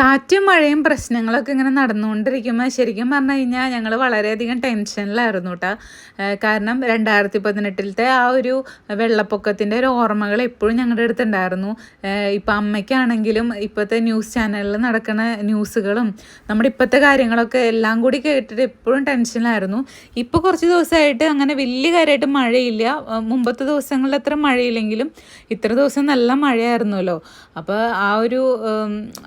കാറ്റും മഴയും പ്രശ്നങ്ങളൊക്കെ ഇങ്ങനെ നടന്നുകൊണ്ടിരിക്കുമ്പോൾ ശരിക്കും പറഞ്ഞു കഴിഞ്ഞാൽ ഞങ്ങൾ വളരെയധികം ടെൻഷനിലായിരുന്നു കേട്ടോ കാരണം രണ്ടായിരത്തി പതിനെട്ടിലത്തെ ആ ഒരു വെള്ളപ്പൊക്കത്തിന്റെ ഒരു ഓർമ്മകൾ എപ്പോഴും ഞങ്ങളുടെ അടുത്തുണ്ടായിരുന്നു. ഇപ്പം അമ്മയ്ക്കാണെങ്കിലും ഇപ്പോഴത്തെ ന്യൂസ് ചാനലിൽ നടക്കുന്ന ന്യൂസുകളും നമ്മുടെ ഇപ്പോഴത്തെ കാര്യങ്ങളൊക്കെ എല്ലാം കൂടി കേട്ടിട്ട് എപ്പോഴും ടെൻഷനിലായിരുന്നു. ഇപ്പോൾ കുറച്ച് ദിവസമായിട്ട് അങ്ങനെ വലിയ കാര്യമായിട്ട് മഴയില്ല. മുമ്പത്തെ ദിവസങ്ങളിൽ അത്ര മഴയില്ലെങ്കിലും ഇത്ര ദിവസം നല്ല മഴയായിരുന്നല്ലോ. അപ്പോൾ ആ ഒരു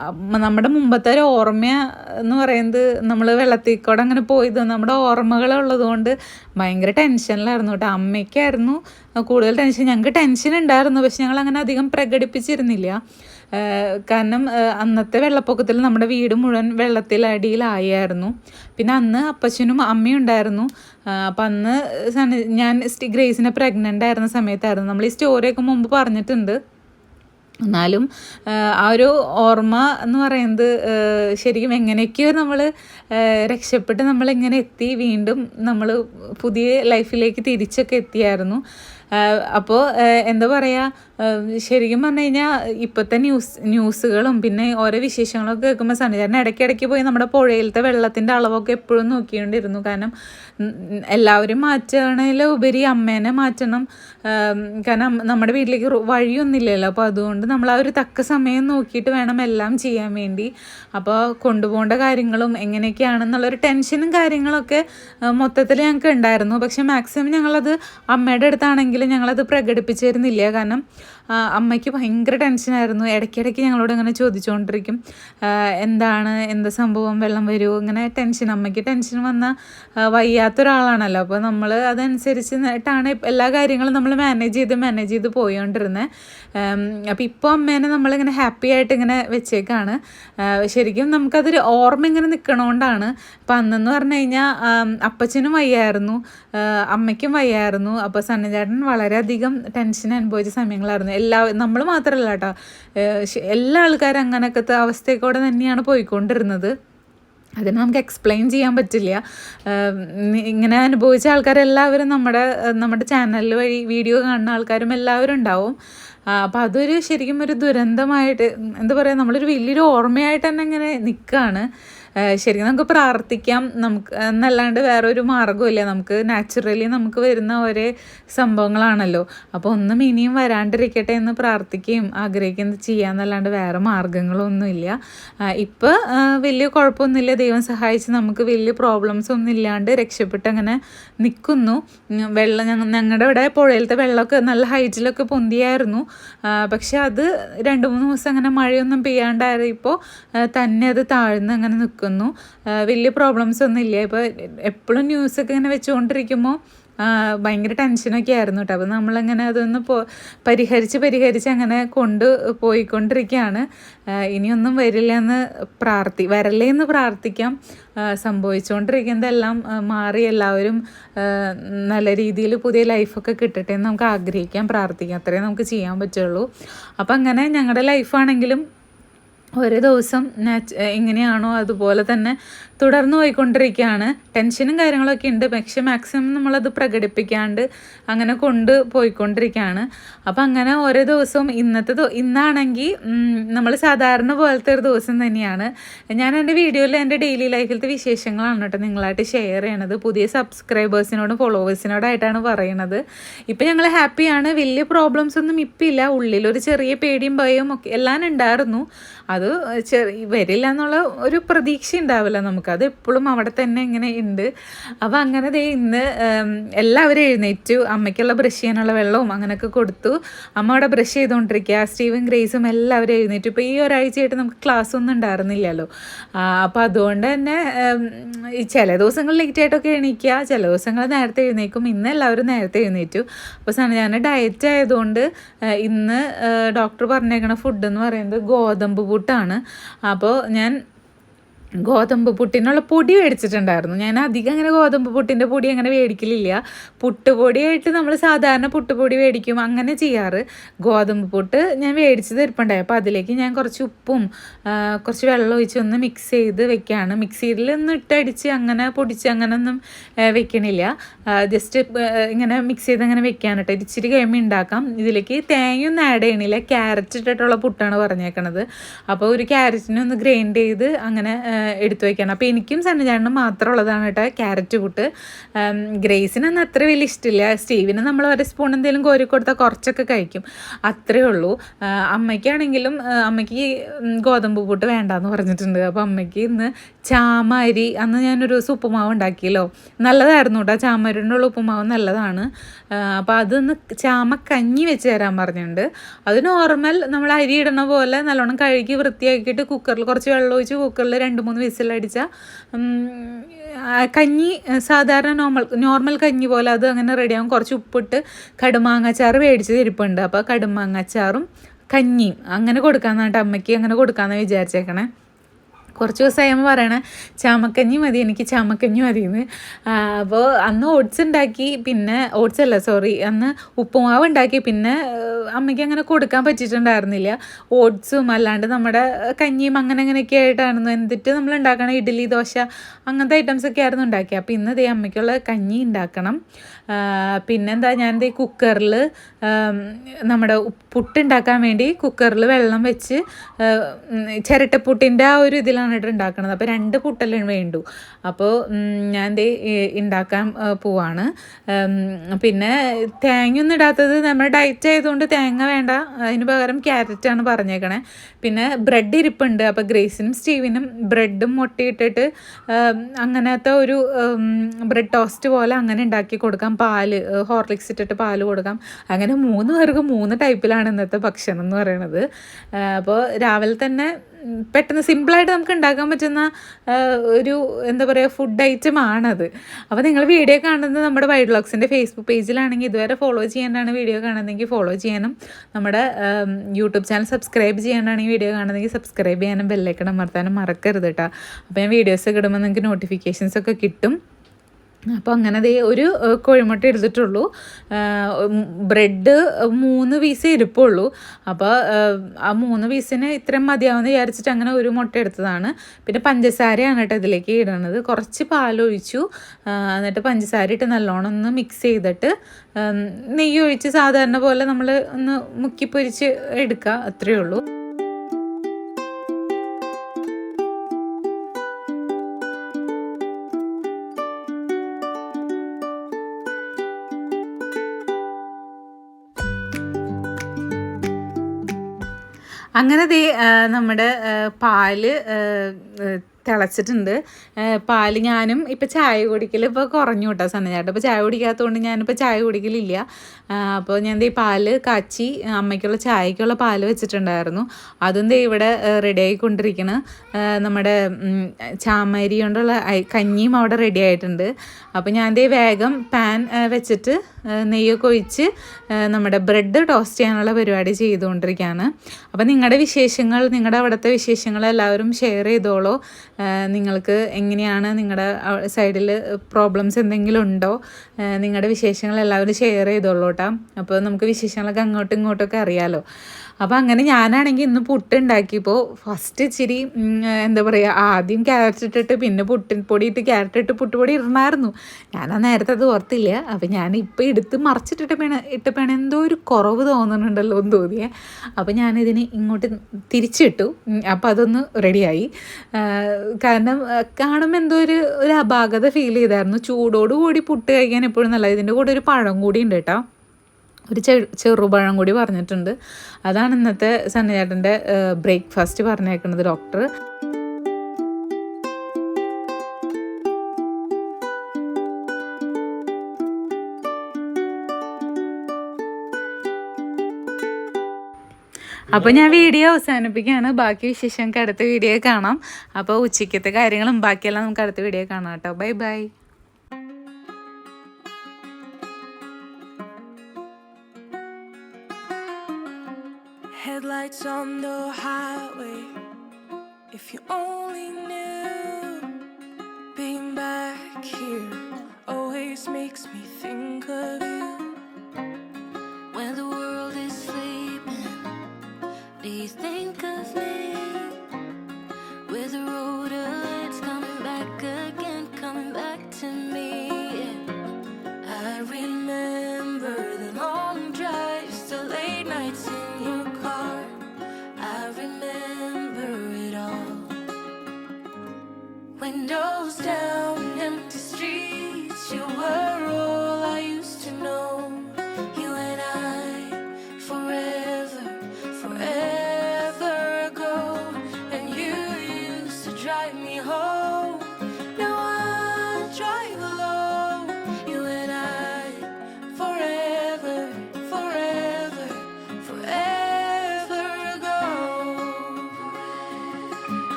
അമ്മ- നമ്മുടെ മുമ്പത്തെ ഒരു ഓർമ്മ എന്ന് പറയുന്നത് നമ്മൾ വെള്ളത്തിൽ കൂടെ അങ്ങനെ പോയത്. നമ്മുടെ ഓർമ്മകളുള്ളത് കൊണ്ട് ഭയങ്കര ടെൻഷനിലായിരുന്നു കേട്ടോ. അമ്മയ്ക്കായിരുന്നു കൂടുതൽ ടെൻഷൻ. ഞങ്ങൾക്ക് ടെൻഷൻ ഉണ്ടായിരുന്നു. പക്ഷെ ഞങ്ങൾ അങ്ങനെ അധികം പ്രകടിപ്പിച്ചിരുന്നില്ല. കാരണം അന്നത്തെ വെള്ളപ്പൊക്കത്തിൽ നമ്മുടെ വീട് മുഴുവൻ വെള്ളത്തിലടിയിലായിരുന്നു. പിന്നെ അന്ന് അപ്പച്ചനും അമ്മയും ഉണ്ടായിരുന്നു. അപ്പം അന്ന് ഞാൻ ഗ്രേസിനെ പ്രഗ്നന്റ് ആയിരുന്ന സമയത്തായിരുന്നു. നമ്മൾ ഈ സ്റ്റോറിയൊക്കെ മുമ്പ് പറഞ്ഞിട്ടുണ്ട്. എന്നാലും ആ ഒരു ഓർമ്മ എന്ന് പറയുന്നത് ശരിക്കും എങ്ങനെയൊക്കെയോ നമ്മൾ രക്ഷപ്പെട്ട് നമ്മളിങ്ങനെ എത്തി വീണ്ടും നമ്മൾ പുതിയ ലൈഫിലേക്ക് തിരിച്ചൊക്കെ എത്തിയായിരുന്നു. അപ്പോൾ എന്താ പറയുക ശരിക്കും പറഞ്ഞു കഴിഞ്ഞാൽ ഇപ്പോഴത്തെ ന്യൂസ് ന്യൂസുകളും പിന്നെ ഓരോ വിശേഷങ്ങളൊക്കെ കേൾക്കുമ്പോൾ സന്നിധാനം ഇടയ്ക്കിടയ്ക്ക് പോയി നമ്മുടെ പുഴയിലത്തെ വെള്ളത്തിന്റെ അളവൊക്കെ എപ്പോഴും നോക്കിക്കൊണ്ടിരുന്നു. കാരണം എല്ലാവരും മാറ്റണതിൽ ഉപരി അമ്മേനെ മാറ്റണം. കാരണം നമ്മുടെ വീട്ടിലേക്ക് വഴിയൊന്നുമില്ലല്ലോ. അപ്പോൾ അതുകൊണ്ട് നമ്മൾ ആ ഒരു തക്ക സമയം നോക്കിയിട്ട് വേണം എല്ലാം ചെയ്യാൻ വേണ്ടി. അപ്പോൾ കൊണ്ടുപോകേണ്ട കാര്യങ്ങളും എങ്ങനെയൊക്കെയാണെന്നുള്ളൊരു ടെൻഷനും കാര്യങ്ങളൊക്കെ മൊത്തത്തിൽ ഞങ്ങൾക്ക് ഉണ്ടായിരുന്നു. പക്ഷെ മാക്സിമം ഞങ്ങളത് അമ്മയുടെ ഞങ്ങളത് പ്രകടിപ്പിച്ചിരുന്നില്ല. കാരണം അമ്മയ്ക്ക് ഭയങ്കര ടെൻഷനായിരുന്നു ഇടയ്ക്കിടയ്ക്ക് ഞങ്ങളോട് ഇങ്ങനെ ചോദിച്ചുകൊണ്ടിരിക്കും എന്താണ് എന്താ സംഭവം? വെള്ളം വരുമോ ഇങ്ങനെ ടെൻഷൻ അമ്മയ്ക്ക് ടെൻഷൻ വന്ന വയ്യാത്ത ഒരാളാണല്ലോ അപ്പോൾ നമ്മൾ അതനുസരിച്ചിട്ടാണ് എല്ലാ കാര്യങ്ങളും നമ്മൾ മാനേജ് ചെയ്ത് മാനേജ് ചെയ്ത് പോയോണ്ടിരുന്നത് അപ്പോൾ ഇപ്പോൾ അമ്മേനെ നമ്മളിങ്ങനെ ഹാപ്പി ആയിട്ട് ഇങ്ങനെ വെച്ചേക്കാണ്. ശരിക്കും നമുക്കതൊരു ഓർമ്മ ഇങ്ങനെ നിൽക്കണോണ്ടാണ് അപ്പം അന്നെന്ന് പറഞ്ഞു കഴിഞ്ഞാൽ അപ്പച്ചനും വയ്യായിരുന്നു. അമ്മയ്ക്കും വയ്യായിരുന്നു. അപ്പോൾ സണ്ണിചേട്ടൻ വളരെയധികം ടെൻഷൻ അനുഭവിച്ച സമയങ്ങളായിരുന്നു. എല്ലാ നമ്മൾ മാത്രമല്ല കേട്ടോ എല്ലാ ആൾക്കാരും അങ്ങനത്തെ അവസ്ഥയൊക്കെ തന്നെയാണ് പോയിക്കൊണ്ടിരുന്നത്. അതിന് നമുക്ക് എക്സ്പ്ലെയിൻ ചെയ്യാൻ പറ്റില്ല. ഇങ്ങനെ അനുഭവിച്ച ആൾക്കാരെല്ലാവരും നമ്മുടെ നമ്മുടെ ചാനൽ വഴി വീഡിയോ കാണുന്ന ആൾക്കാരും എല്ലാവരും ഉണ്ടാവും. അപ്പോൾ അതൊരു ശരിക്കും ഒരു ദുരന്തമായിട്ട് എന്താ പറയുക നമ്മളൊരു വലിയൊരു ഓർമ്മയായിട്ട് തന്നെ ഇങ്ങനെ നിൽക്കുകയാണ് ശരിക്കും നമുക്ക് പ്രാർത്ഥിക്കാം. നമുക്ക് എന്നല്ലാണ്ട് വേറൊരു മാർഗമില്ല നമുക്ക് നാച്ചുറലി നമുക്ക് വരുന്ന ഒരേ സംഭവങ്ങളാണല്ലോ. അപ്പോൾ ഒന്നും ഇനിയും വരാണ്ടിരിക്കട്ടെ എന്ന് പ്രാർത്ഥിക്കുകയും ആഗ്രഹിക്കുന്നത് ചെയ്യാന്നല്ലാണ്ട് വേറെ മാർഗങ്ങളൊന്നുമില്ല. ഇപ്പോൾ വലിയ കുഴപ്പമൊന്നുമില്ല. ദൈവം സഹായിച്ച് നമുക്ക് വലിയ പ്രോബ്ലംസ് ഒന്നും ഇല്ലാണ്ട് രക്ഷപ്പെട്ട് അങ്ങനെ നിൽക്കുന്നു. വെള്ളം ഞങ്ങ ഞങ്ങളുടെ ഇവിടെ പുഴയിലത്തെ വെള്ളമൊക്കെ നല്ല ഹൈറ്റിലൊക്കെ പൊന്തിയായിരുന്നു. പക്ഷെ അത് രണ്ട് മൂന്ന് ദിവസം അങ്ങനെ മഴയൊന്നും പെയ്യാണ്ടായപ്പോൾ തന്നെ അത് താഴ്ന്ന് അങ്ങനെ നിൽക്കുന്നു. ആ, വലിയ പ്രോബ്ലംസ് ഒന്നും ഇല്ല ഇപ്പോൾ എപ്പോഴും ന്യൂസൊക്കെ ഇങ്ങനെ വെച്ചുകൊണ്ടിരിക്കുമ്പോൾ ഭയങ്കര ടെൻഷനൊക്കെ ആയിരുന്നു കേട്ടോ അപ്പോൾ നമ്മളങ്ങനെ അതൊന്ന് പോ പരിഹരിച്ച് പരിഹരിച്ച് അങ്ങനെ കൊണ്ട് പോയിക്കൊണ്ടിരിക്കുകയാണ്. ഇനിയൊന്നും വരില്ല എന്ന് പ്രാർത്ഥി വരല്ലേ എന്ന് പ്രാർത്ഥിക്കാം. സംഭവിച്ചുകൊണ്ടിരിക്കുന്നതെല്ലാം മാറി എല്ലാവരും നല്ല രീതിയിൽ പുതിയ ലൈഫൊക്കെ കിട്ടട്ടെ എന്ന് നമുക്ക് ആഗ്രഹിക്കാം പ്രാർത്ഥിക്കാം. അത്രേ നമുക്ക് ചെയ്യാൻ പറ്റുള്ളൂ. അപ്പം അങ്ങനെ ഞങ്ങളുടെ ലൈഫാണെങ്കിലും ഓരോ ദിവസം നാച്ച് എങ്ങനെയാണോ അതുപോലെ തന്നെ തുടർന്ന് പോയിക്കൊണ്ടിരിക്കുകയാണ്. ടെൻഷനും കാര്യങ്ങളൊക്കെ ഉണ്ട്. പക്ഷെ മാക്സിമം നമ്മളത് പ്രകടിപ്പിക്കാണ്ട് അങ്ങനെ കൊണ്ട് പോയിക്കൊണ്ടിരിക്കുകയാണ്. അപ്പം അങ്ങനെ ഓരോ ദിവസവും ഇന്നത്തെ ഇന്നാണെങ്കിൽ നമ്മൾ സാധാരണ പോലത്തെ ഒരു ദിവസം തന്നെയാണ്. ഞാൻ എന്റെ വീഡിയോയിൽ എന്റെ ഡെയിലി ലൈഫിലത്തെ വിശേഷങ്ങളാണ് കേട്ടോ നിങ്ങളായിട്ട് ഷെയർ ചെയ്യണത്. പുതിയ സബ്സ്ക്രൈബേഴ്സിനോടും ഫോളോവേഴ്സിനോടായിട്ടാണ് പറയണത്. ഇപ്പം ഞങ്ങൾ ഹാപ്പിയാണ് വലിയ പ്രോബ്ലംസ് ഒന്നും ഇപ്പം ഇല്ല. ഉള്ളിലൊരു ചെറിയ പേടിയും ഭയവും ഒക്കെ എല്ലാം ഉണ്ടായിരുന്നു അത് ചെറിയ വരില്ല എന്നുള്ള ഒരു പ്രതീക്ഷ ഉണ്ടാവില്ല നമുക്ക്. അത് എപ്പോഴും അവിടെ തന്നെ ഇങ്ങനെ ഉണ്ട് അപ്പോൾ അങ്ങനെ ദേ ഇന്ന് എല്ലാവരും എഴുന്നേറ്റു. അമ്മയ്ക്കുള്ള ബ്രഷ് ചെയ്യാനുള്ള വെള്ളവും അങ്ങനെയൊക്കെ കൊടുത്തു. അമ്മ അവിടെ ബ്രഷ് ചെയ്തുകൊണ്ടിരിക്കുക സ്റ്റീവും ഗ്രേസും എല്ലാവരും എഴുന്നേറ്റു. ഇപ്പോൾ ഈ ഒരാഴ്ചയായിട്ട് നമുക്ക് ക്ലാസ് ഒന്നും ഉണ്ടായിരുന്നില്ലല്ലോ. അപ്പോൾ അതുകൊണ്ട് തന്നെ ഈ ചില ദിവസങ്ങൾ ലേറ്റ് ആയിട്ടൊക്കെ എണീക്കുക ചില ദിവസങ്ങൾ നേരത്തെ എഴുന്നേക്കും. ഇന്ന് എല്ലാവരും നേരത്തെ എഴുന്നേറ്റു. അപ്പോൾ ഞാൻ ഡയറ്റ് ആയതുകൊണ്ട് ഇന്ന് ഡോക്ടർ പറഞ്ഞേക്കണ ഫുഡ് എന്ന് പറയുന്നത് ഗോതമ്പ് പുട്ടാണ്. അപ്പോൾ ഞാൻ ഗോതമ്പ് പുട്ടിനുള്ള പൊടി മേടിച്ചിട്ടുണ്ടായിരുന്നു. ഞാൻ അധികം അങ്ങനെ ഗോതമ്പ് പുട്ടിന്റെ പൊടി അങ്ങനെ മേടിക്കലില്ല. പുട്ടുപൊടിയായിട്ട് നമ്മൾ സാധാരണ പുട്ടുപൊടി മേടിക്കും അങ്ങനെ ചെയ്യാറ്. ഗോതമ്പ് പുട്ട് ഞാൻ മേടിച്ച് തീർപ്പുണ്ടായി അപ്പോൾ അതിലേക്ക് ഞാൻ കുറച്ച് ഉപ്പും കുറച്ച് വെള്ളം ഒഴിച്ച് ഒന്ന് മിക്സ് ചെയ്ത് വെക്കുകയാണ് മിക്സിയിൽ ഒന്ന് ഇട്ടടിച്ച് അങ്ങനെ പൊടിച്ച് അങ്ങനെ ഒന്നും വെക്കണില്ല. ജസ്റ്റ് ഇങ്ങനെ മിക്സ് ചെയ്ത് അങ്ങനെ വെക്കാൻ കേട്ടോ. ഇച്ചിരി കഴിയുമ്പോൾ ഉണ്ടാക്കാം ഇതിലേക്ക് തേങ്ങയൊന്നും ആഡ് ചെയ്യണില്ല. ക്യാരറ്റ് ഇട്ടിട്ടുള്ള പുട്ടാണ് പറഞ്ഞേക്കണത്. അപ്പോൾ ഒരു ക്യാരറ്റിനെ ഒന്ന് ഗ്രൈൻഡ് ചെയ്ത് അങ്ങനെ എടുത്തു വയ്ക്കണം അപ്പോൾ എനിക്കും സന്നചാണ്ടനും മാത്രമുള്ളതാണ് കേട്ടോ ക്യാരറ്റ് കൂട്ട്. ഗ്രേസിനൊന്നും അത്ര വലിയ ഇഷ്ടമില്ല. സ്റ്റീവിന് നമ്മൾ ഒരു സ്പൂൺ എന്തെങ്കിലും കോരി കൊടുത്താൽ കുറച്ചൊക്കെ കഴിക്കും. അത്രേ ഉള്ളൂ. അമ്മയ്ക്കാണെങ്കിലും അമ്മയ്ക്ക് ഗോതമ്പ് പൂട്ട് വേണ്ടാന്ന് പറഞ്ഞിട്ടുണ്ട്. അപ്പോൾ അമ്മയ്ക്ക് ഇന്ന് ചാമ അരി അന്ന് ഞാനൊരു ഉപ്പുമാവ് ഉണ്ടാക്കിയല്ലോ. നല്ലതായിരുന്നു കേട്ടോ. ചാമരിനുള്ള ഉപ്പുമാവ് നല്ലതാണ്. അപ്പോൾ അതൊന്ന് ചാമ കഞ്ഞി വെച്ച് തരാൻ പറഞ്ഞിട്ടുണ്ട്. അത് നോർമൽ നമ്മൾ അരി ഇടണ പോലെ നല്ലോണം കഴുകി വൃത്തിയാക്കിയിട്ട് കുക്കറിൽ കുറച്ച് വെള്ളം ഒഴിച്ച് കുക്കറിൽ രണ്ട് മൂന്ന് വിസിലടിച്ച കഞ്ഞി സാധാരണ നോർമൽ നോർമൽ കഞ്ഞി പോലെ അത് അങ്ങനെ റെഡിയാകും കുറച്ച് ഉപ്പിട്ട് കടുമാങ്ങാച്ചാറ് മേടിച്ച് തിരിപ്പുണ്ട് അപ്പോൾ കടുമാങ്ങാച്ചാറും കഞ്ഞിയും അങ്ങനെ കൊടുക്കാമെന്നാണ് അമ്മയ്ക്ക് അങ്ങനെ കൊടുക്കാമെന്ന് വിചാരിച്ചേക്കണേ. കുറച്ച് ദിവസമായി അമ്മ പറയണേ ചാമക്കഞ്ഞി മതി എനിക്ക് ചാമക്കഞ്ഞി മതി എന്ന് അപ്പോൾ അന്ന് ഓട്സ് ഉണ്ടാക്കി പിന്നെ ഓട്സ് അല്ല സോറി അന്ന് ഉപ്പുമാവ് ഉണ്ടാക്കി പിന്നെ അമ്മയ്ക്ക് അങ്ങനെ കൊടുക്കാൻ പറ്റിയിട്ടുണ്ടായിരുന്നില്ല. ഓട്സും അല്ലാണ്ട് നമ്മുടെ കഞ്ഞിയും അങ്ങനെ അങ്ങനെയൊക്കെ ആയിട്ടായിരുന്നു. എന്നിട്ട് നമ്മൾ ഉണ്ടാക്കണം ഇഡ്ഡലി ദോശ അങ്ങനത്തെ ഐറ്റംസ് ഒക്കെ ആയിരുന്നു ഉണ്ടാക്കിയത് അപ്പോൾ ഇന്ന് ദേ അമ്മയ്ക്കുള്ള കഞ്ഞി ഉണ്ടാക്കണം. പിന്നെന്താ ഞാൻ ദേ കുക്കറിൽ നമ്മുടെ പുട്ടുണ്ടാക്കാൻ വേണ്ടി കുക്കറിൽ വെള്ളം വെച്ച് ചിരട്ടപ്പുട്ടിന്റെ ആ ഒരു ഇതിലാണ് ആണ് ഉണ്ടാക്കുന്നത് അപ്പോൾ രണ്ട് കൂട്ടൽ വേണ്ടു. അപ്പോൾ ഞാൻ ദേ ഉണ്ടാക്കാൻ പോവാണ്. പിന്നെ തേങ്ങ ഒന്നും ഇടാത്തത് നമ്മുടെ ഡയറ്റ് ആയതുകൊണ്ട് തേങ്ങ വേണ്ട. അതിന് പകരം ക്യാരറ്റാണ് പറഞ്ഞേക്കണേ. പിന്നെ ബ്രെഡ് ഇരിപ്പുണ്ട്. അപ്പോൾ ഗ്രേസിനും സ്റ്റീവിനും ബ്രെഡും മുട്ടയിട്ടിട്ട് അങ്ങനത്തെ ഒരു ബ്രെഡ് ടോസ്റ്റ് പോലെ അങ്ങനെ ഉണ്ടാക്കി കൊടുക്കാം. പാൽ ഹോർലിക്സ് ഇട്ടിട്ട് പാൽ കൊടുക്കാം. അങ്ങനെ മൂന്ന് പേർക്ക് മൂന്ന് ടൈപ്പിലാണ് ഇന്നത്തെ ഭക്ഷണം എന്ന് പറയുന്നത് അപ്പോൾ രാവിലെ തന്നെ പെട്ടെന്ന് സിമ്പിളായിട്ട് നമുക്ക് ഉണ്ടാക്കാൻ പറ്റുന്ന ഒരു എന്താ പറയുക ഫുഡ് ഐറ്റം ആണത്. അപ്പോൾ നിങ്ങൾ വീഡിയോ കാണുന്നത് നമ്മുടെ വൈഡ് ബ്ലോഗ്സിന്റെ ഫേസ്ബുക്ക് പേജിലാണെങ്കിൽ ഇതുവരെ ഫോളോ ചെയ്യാനാണ് വീഡിയോ കാണുന്നതെങ്കിൽ ഫോളോ ചെയ്യാനും. നമ്മുടെ യൂട്യൂബ് ചാനൽ സബ്സ്ക്രൈബ് ചെയ്യാനാണെങ്കിൽ വീഡിയോ കാണുന്നതെങ്കിൽ സബ്സ്ക്രൈബ് ചെയ്യാനും ബെല്ലൈക്കണം മറത്താനും മറക്കരുത് കേട്ടോ അപ്പോൾ ഞാൻ വീഡിയോസ് ഇടുമ്പോൾ നിങ്ങൾക്ക് നോട്ടിഫിക്കേഷൻസ് ഒക്കെ കിട്ടും. അപ്പോൾ അങ്ങനെ ദേ ഒരു കോഴിമുട്ട എടുത്തിട്ടുള്ളൂ. ബ്രെഡ് മൂന്ന് പീസ് ഇരിപ്പുള്ളൂ അപ്പോൾ ആ മൂന്ന് പീസിന് ഇത്രയും മതിയാവുമെന്ന് വിചാരിച്ചിട്ട് അങ്ങനെ ഒരു മുട്ട എടുത്തതാണ്. പിന്നെ പഞ്ചസാരയാണ് കേട്ടോ ഇതിലേക്ക് ഇടുന്നത് കുറച്ച് പാലൊഴിച്ചു. എന്നിട്ട് പഞ്ചസാര ഇട്ട് നല്ലോണം ഒന്ന് മിക്സ് ചെയ്തിട്ട് നെയ്യ് ഒഴിച്ച് സാധാരണ പോലെ നമ്മൾ ഒന്ന് മുക്കിപ്പൊരിച്ച് എടുക്കുക. അത്രയേ ഉള്ളൂ. അങ്ങനെ ദേ നമ്മുടെ പാൽ തിളച്ചിട്ടുണ്ട്. പാൽ ഞാനും ഇപ്പം ചായ കുടിക്കൽ ഇപ്പോൾ കുറഞ്ഞു കേട്ടോ സന്നചാട്ടം ഇപ്പോൾ ചായ കുടിക്കാത്തതുകൊണ്ട് ഞാനിപ്പോൾ ചായ കുടിക്കലില്ല. അപ്പോൾ ഞാൻ ഈ പാൽ കാച്ചി അമ്മയ്ക്കുള്ള ചായക്കുള്ള പാൽ വെച്ചിട്ടുണ്ടായിരുന്നു. അതും ദേ ഇവിടെ റെഡി ആയിക്കൊണ്ടിരിക്കണം നമ്മുടെ ചാമരി കൊണ്ടുള്ള കഞ്ഞിയും അവിടെ റെഡി ആയിട്ടുണ്ട് അപ്പോൾ ഞാൻ ദേ വേഗം പാൻ വെച്ചിട്ട് നെയ്യൊക്കെ ഒഴിച്ച് നമ്മുടെ ബ്രെഡ് ടോസ്റ്റ് ചെയ്യാനുള്ള പരിപാടി ചെയ്തുകൊണ്ടിരിക്കുകയാണ്. അപ്പോൾ നിങ്ങളുടെ വിശേഷങ്ങൾ നിങ്ങളുടെ അവിടുത്തെ വിശേഷങ്ങൾ എല്ലാവരും ഷെയർ ചെയ്തോളൂ. നിങ്ങൾക്ക് എങ്ങനെയാണ് നിങ്ങളുടെ സൈഡിൽ പ്രോബ്ലംസ് എന്തെങ്കിലും ഉണ്ടോ? നിങ്ങളുടെ വിശേഷങ്ങൾ എല്ലാവരും ഷെയർ ചെയ്തോളൂ കേട്ടോ. അപ്പോൾ നമുക്ക് വിശേഷങ്ങളൊക്കെ അങ്ങോട്ടും ഇങ്ങോട്ടൊക്കെ അറിയാമല്ലോ അപ്പോൾ അങ്ങനെ ഞാനാണെങ്കിൽ ഇന്ന് പുട്ട് ഉണ്ടാക്കിയപ്പോൾ ഫസ്റ്റ് ഇച്ചിരി എന്താ പറയുക ആദ്യം ക്യാരറ്റ് ഇട്ടിട്ട് പിന്നെ പുട്ടിൻ പൊടി ഇട്ട് ക്യാരറ്റ് ഇട്ട് പുട്ടുപൊടി ഇടണമായിരുന്നു ഞാനാ നേരത്തെ അത് ഓർത്തില്ല. അപ്പോൾ ഞാൻ ഇപ്പോൾ എടുത്ത് മറിച്ചിട്ടിട്ട് പേണ വേണം എന്തോ ഒരു കുറവ് തോന്നുന്നുണ്ടല്ലോ എന്ന് തോന്നിയേ. അപ്പോൾ ഞാനിതിന് ഇങ്ങോട്ട് തിരിച്ചിട്ടു. അപ്പോൾ അതൊന്ന് റെഡിയായി കാരണം കാണുമ്പോൾ എന്തോ ഒരു ഒരു അപാകത ഫീൽ ചെയ്തായിരുന്നു. ചൂടോടുകൂടി പുട്ട് കഴിക്കാൻ എപ്പോഴും നല്ല ഇതിന്റെ കൂടെ ഒരു പഴം കൂടി ഉണ്ട് കേട്ടോ. ഒരു ചെറുപഴം കൂടി പറഞ്ഞിട്ടുണ്ട്. അതാണ് ഇന്നത്തെ സണ്ണിചേട്ടന്റെ ബ്രേക്ക്ഫാസ്റ്റ് പറഞ്ഞേക്കുന്നത് ഡോക്ടർ. അപ്പോൾ ഞാൻ വീഡിയോ അവസാനിപ്പിക്കുകയാണ്. ബാക്കി വിശേഷങ്ങൾക്ക് അടുത്ത വീഡിയോ കാണാം. അപ്പോൾ ഉച്ചയ്ക്കത്തെ കാര്യങ്ങളും ബാക്കിയെല്ലാം നമുക്ക് അടുത്ത വീഡിയോ കാണാം കേട്ടോ. Bye bye. lights on the highway. If you only knew being back here always makes me think of you. When the world is sleeping, do you think of me?